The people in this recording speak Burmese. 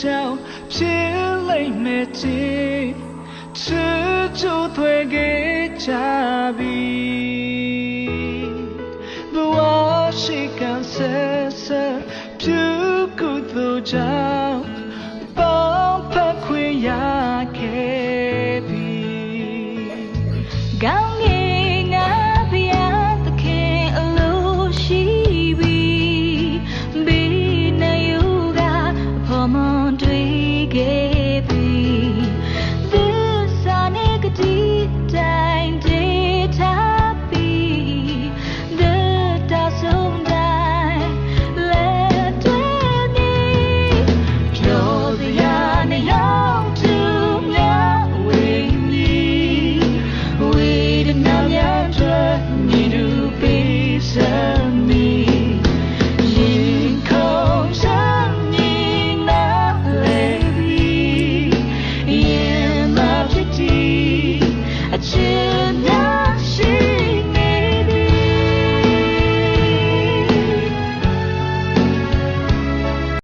ကြောင်ဖြစ်လိမ့်မယ်ကြည်ချွချွသွေခဲ့ချပြီဘဝရှိကံဆက်ဆက်ပြူကုသိုလ်ကြောင်ပေါ့ဖက်ခွေရခဲ့ပြီကောင်း gave.